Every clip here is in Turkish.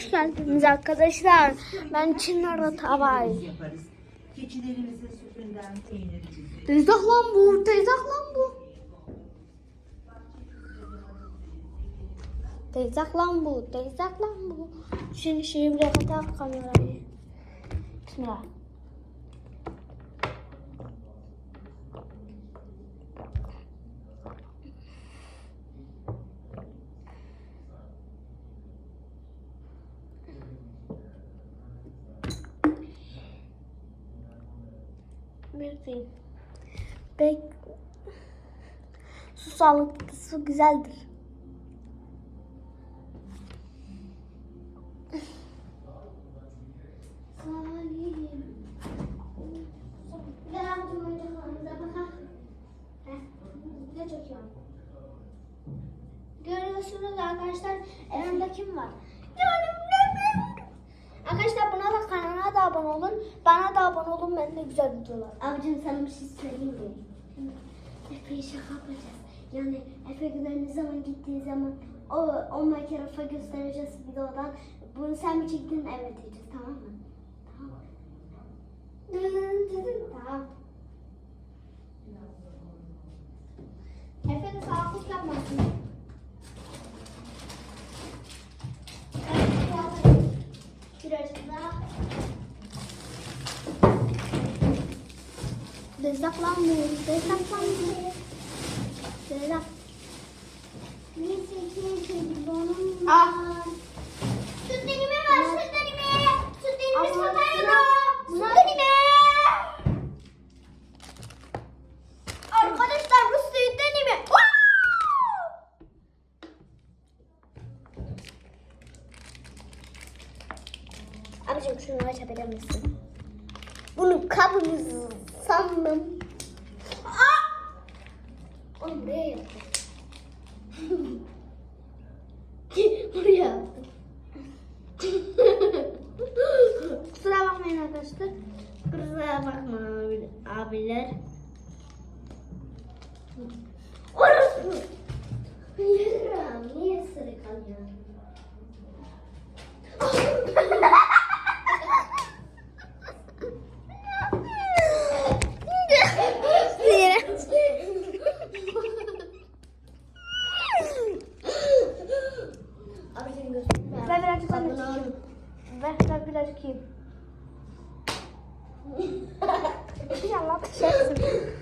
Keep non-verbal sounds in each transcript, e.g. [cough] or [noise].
hoş geldiniz arkadaşlar. Ben Çınar Tavay. yaparız. Keçilerimizin sütünden peynirimizi. Teyzak lan bu, teyzak lan bu. Teyzak lan bu, teyzak lan bu. Şimdi şimdi kadar kamerayı. Bismillah. Değil. Bek su sağlıklı, su güzeldir. Görüyorsunuz arkadaşlar elimde kim var? Arkadaşlar buna da kanala da abone olun. Bana da abone olun. Ben de güzel videolar. Abicim sana bir şey söyleyeyim mi? Efe'ye şaka yapacağız. Yani Efe güven ne zaman gittiği zaman o, o makarafa göstereceğiz videodan. Bunu sen mi çektin? Evet diyeceğiz tamam mı? Tamam. Tamam. Efe de sağlıklık yapmasın. Birazcık daha. Lan bu. Dezzak. Ah. Süt denime ver, süt denime. Süt denime satarım. Süt denime. Arkadaşlar bu süt denime. Abicim şunu açabilir misin? Bunu kabımızı sandım. Aa! Oğlum buraya yaptım. [laughs] buraya yaptım. [laughs] Kusura bakmayın arkadaşlar. Kusura bakma abi- abiler. Orası. Yürüm. Niye ısırık alıyorsun? [laughs]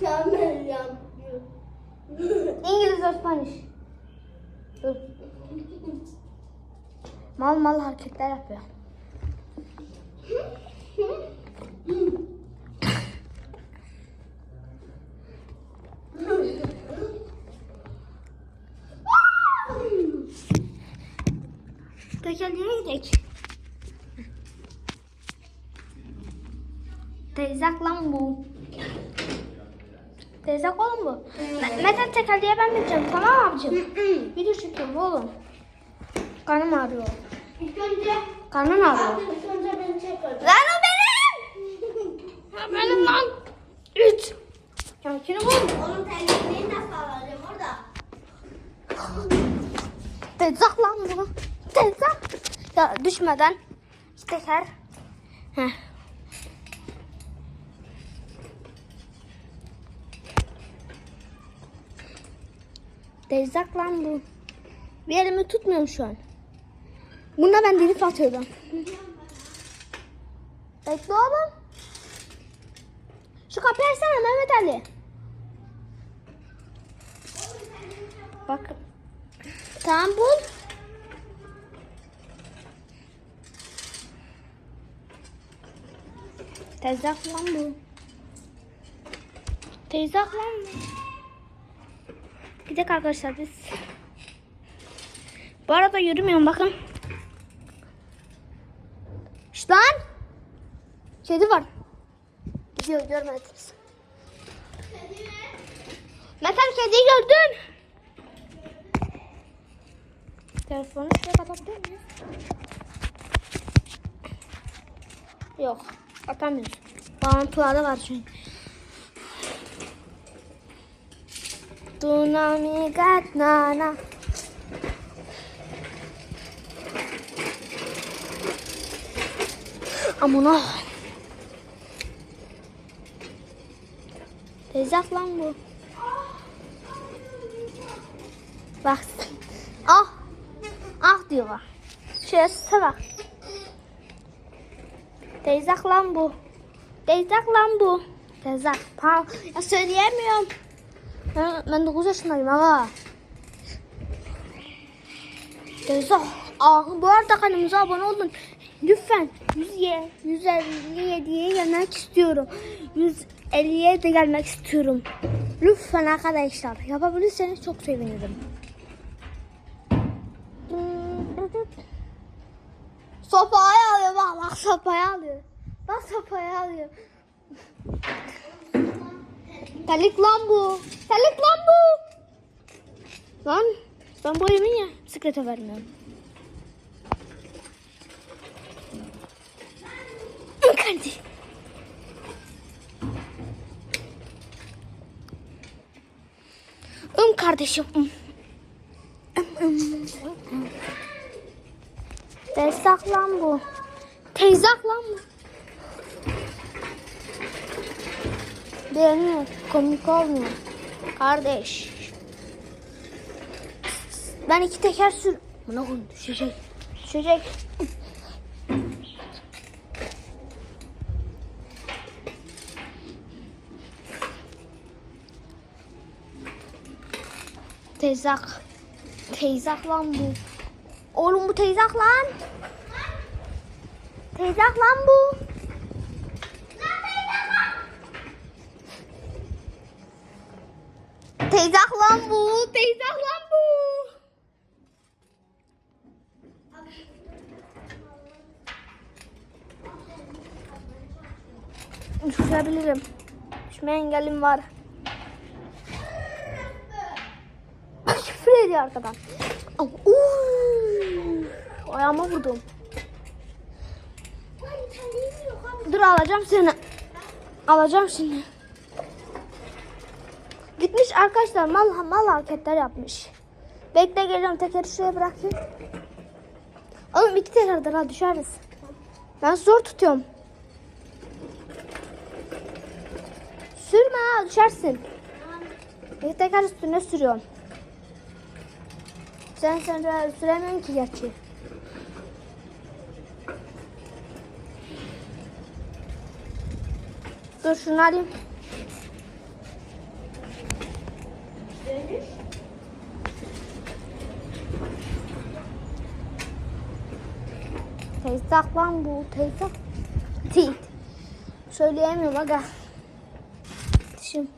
Kamera yapıyor. İngiliz Spanish. Mal mal hareketler yapıyor. Tekerleğe gidelim. Teyzak lan bu. Teyzak oğlum bu. Me- Mete tekerleğe ben bineceğim tamam mı abicim? Video çekiyorum oğlum. Karnım ağrıyor. İlk önce Karnın ağrıyor. ilk önce beni çek. Lan o benim. [laughs] Ha, benim lan. Üç. Yankini bul. Onun terliklerini nasıl alacağım orada? Tezak lan bu. Tezak. Ya düşmeden. Teker. Heh. Tezak lan bu. Bir elimi tutmuyorum şu an. Bunda ben drift atıyordum. Bekle oğlum. Şu kapıyı açsana Mehmet Ali. Bak. Tamam bul. Tezgah lan bu. Tezgah lan bu. Gidelim arkadaşlar biz. Bu arada yürümüyorum bakın. Şşt lan. Kedi var. Gidiyor görmediniz. Metal kediyi gördün. Telefonu şuraya kapatabilir miyim? Yok. Atamıyoruz. Bağlantıları var çünkü. Tsunami gat nana. Amına. Tezak lan bu. Bak. Ah. Ah diyor bak. Şuraya süse bak. Teyzak lan bu. Teyzak lan bu. Teyzak. Pa ya söyleyemiyorum. Ben, ben 9 yaşındayım ama. Teyzak. Aa, bu arada kanalımıza abone olun. Lütfen 100 157'ye gelmek istiyorum. 150'ye de gelmek istiyorum. Lütfen arkadaşlar yapabilirseniz çok sevinirim. Sopayı alıyor bak bak sopayı alıyor. Bak sopayı alıyor. Telik lan bu. Telik lan bu. Lan ben bu yemin ya bisiklete vermiyorum. Kardeşim. Um kardeşim. Um. Teyzak lan bu. Teyzak lan bu. Beğeniyor. Komik olmuyor. Kardeş. Ben iki teker sür... Buna koyun düşecek. Düşecek. Teyzak. Teyzak lan bu. Oğlum bu teyzak lan. Teyzak lan bu. Teyzak lan bu. Teyzak lan bu. Düşebilirim. Düşme engelim var. Küfür ediyor arkadan. Ayağıma vurdum. Dur alacağım seni. Alacağım şimdi. Gitmiş arkadaşlar mal mal hareketler yapmış. Bekle geliyorum tekeri şuraya bırakayım. Oğlum iki tekerdir ha düşeriz. Ben zor tutuyorum. Sürme ha düşersin. İki teker üstüne sürüyorum. Sen sen süremiyorsun ki gerçi. Dur şunu alayım. Teyzak lan bu teyzak. Değil. Söyleyemiyorum aga. Şimdi.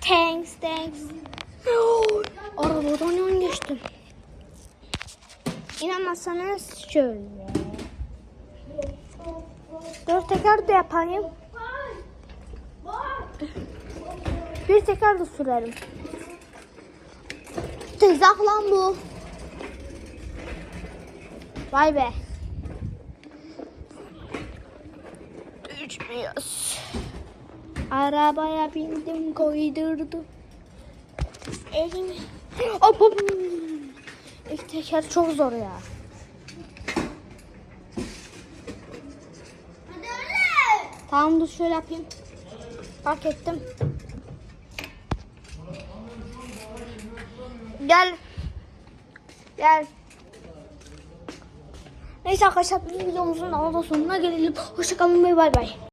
Thanks, thanks. Arabadan yan geçtim. İnanmazsanız şöyle. Dört teker de yapayım. Bir teker de sürerim. Tezak lan bu. Vay be. Düşmüyoruz. Arabaya bindim koydurdum. Elimi. Hop hop. İlk teker çok zor ya. Tamam dur şöyle yapayım. Fark ettim. Gel. Gel. Neyse arkadaşlar bizim videomuzun daha da sonuna gelelim. Hoşçakalın ve bay bay.